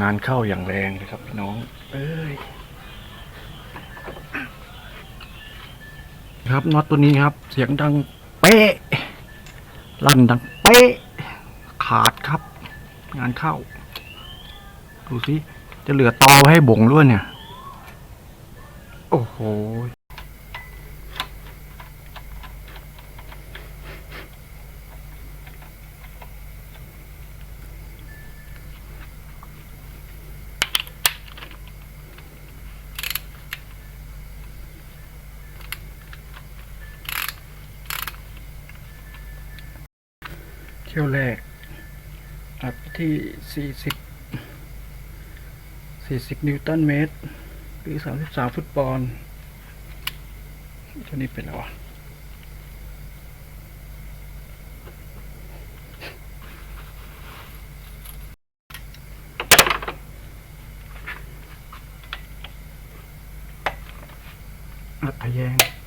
งานเข้าอย่างแรงเลยครับพี่น้อง เอ้ย ครับน็อตตัวนี้ครับ เสียงดังเป๊ะลั่นดังเป๊ะขาดครับ งานเข้า ดูสิจะเหลือตอไว้ให้บ่งด้วยเนี่ย โอ้โห เที่ยวแรกอัดที่ 40 40 นิวตันเมตร หรือ 33 ฟุตบอลตัวนี้เป็นอะไรวะอัดทะแยง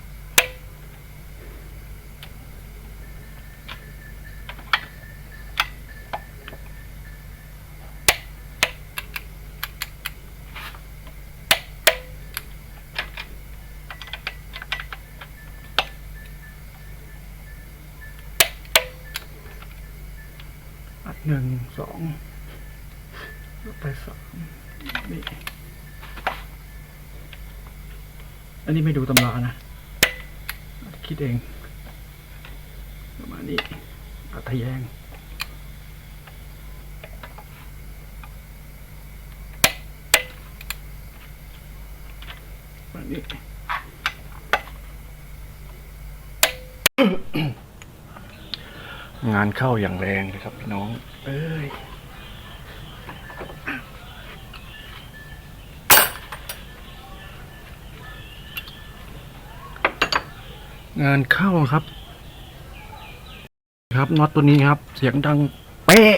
หนึ่งสองไปสามนี่อันนี้ไม่ดูตำรานะ คิดเอง ประมาณนี้อัดทะแยงประมาณนี้ งานเข้าอย่างแรงเลยครับพี่น้อง เอ้ยงานเข้าครับ ครับน็อตตัวนี้ครับ เสียงดังเป๊ะ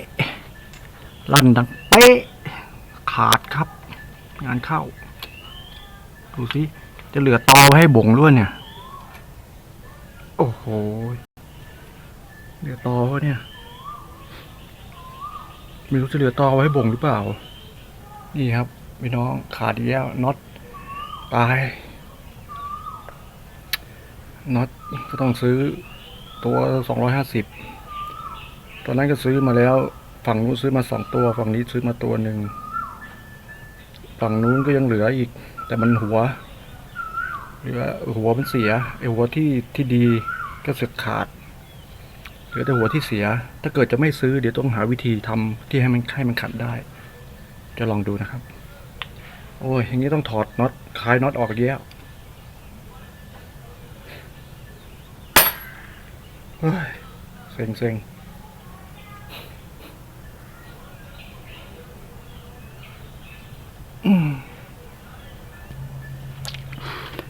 ลั่นดังเป๊ะขาดครับ งานเข้า ดูสิจะเหลือตอให้บ่งด้วยเนี่ย โอ้โห เหลือตอวะเนี่ย ไม่รู้จะเหลือตอไว้ให้บ่งหรือเปล่า นี่ครับพี่น้องขาดแล้วน็อตตายน็อตก็ต้องซื้อตัวสองร้อยห้าสิบตอนนั้นก็ซื้อมาแล้ว ฝั่งนู้นซื้อมาสองตัว ฝั่งนี้ซื้อมาตัวหนึ่ง ฝั่งนู้นก็ยังเหลืออีก แต่มันหัวหรือว่าหัวมันเสียไอหัวที่ที่ดีก็เสึกขาด เหลือแต่หัวที่เสีย ถ้าเกิดจะไม่ซื้อเดี๋ยวต้องหาวิธีทำที่ให้มันให้มันขัดได้ จะลองดูนะครับ โอ้ยอย่างนี้ต้องถอดน็อตคลายน็อตออกอีกแล้วเฮ้ยเซ็งเซ็ง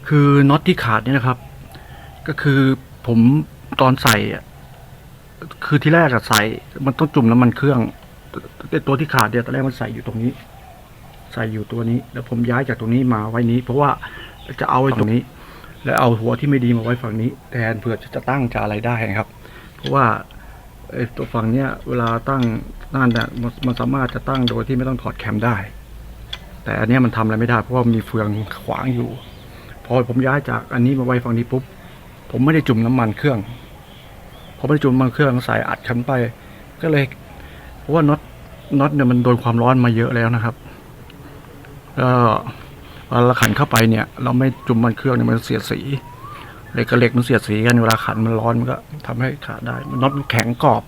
คือน็อตที่ขาดเนี่ยนะครับ ก็คือผมตอนใส่อะ คือที่แรกอะใส่ มันต้องจุ่มน้ำมันเครื่องแต่ตัวที่ขาดเนี่ยตอนแรกมันใส่อยู่ตรงนี้ ใส่อยู่ตัวนี้ แล้วผมย้ายจากตรงนี้มาไว้นี้ เพราะว่าจะเอาไว้ตรงนี้ แล้วเอาหัวที่ไม่ดีมาไว้ฝั่งนี้แทนเผื่อจะตั้งจะอะไรได้ครับ เพราะว่าไอ้ตัวฝั่งเนี้ยเวลาตั้งนั่นเนี่ยมันสามารถจะตั้งโดยที่ไม่ต้องถอดแคมได้ แต่อันเนี้ยมันทำอะไรไม่ได้เพราะว่ามีเฟืองขวางอยู่ พอผมย้ายจากอันนี้มาไว้ฝั่งนี้ปุ๊บผมไม่ได้จุ่มน้ำมันเครื่อง อไปจุ่มมันเครื่องใส่อัดขันไป ก็เลยเพราะว่าน็อตน็อตเนี่ยมันโดนความร้อนมาเยอะแล้วนะครับก็เวลาเราขันเข้าไปเนี่ย เราไม่จุ่มมันเครื่องเนี่ยมันเสียดสีเหล็กกับเหล็กมันเสียดสีกันเวลาขันมันร้อนมันก็ทำให้ขาดได้น็อตมันแข็งกรอบ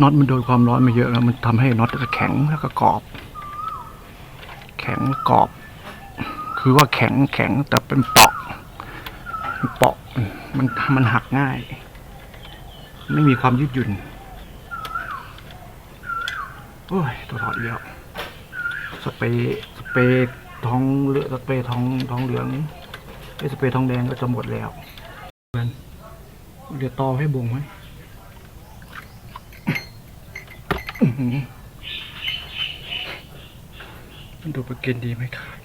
น็อตมันโดนความร้อนมาเยอะแล้วมันทำให้น็อตก็แข็งแล้วก็กรอบ แข็งกรอบ คือว่าแข็งแข็งแต่เป็นเปาะเป็นเปาะมันมันหักง่าย ไม่มีความยืดหยุ่น โอ้ย ตัวถอดอีกแล้ว สเปรย์สเปรย์ทองเหลืองสเปรย์ทองทองเหลืองไอ้สเปรย์ทองแดงก็จะหมดแล้วเนเดี๋ยวต่อให้บงไหมมันดูประเกนดีไหมครับ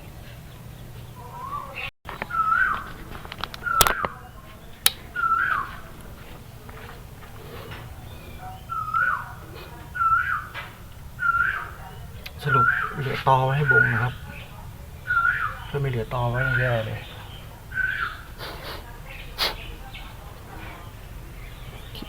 สรุปเหลือตอไว้ให้บงนะครับถ้าไม่เหลือตอไว้นี่แย่เลยโอเค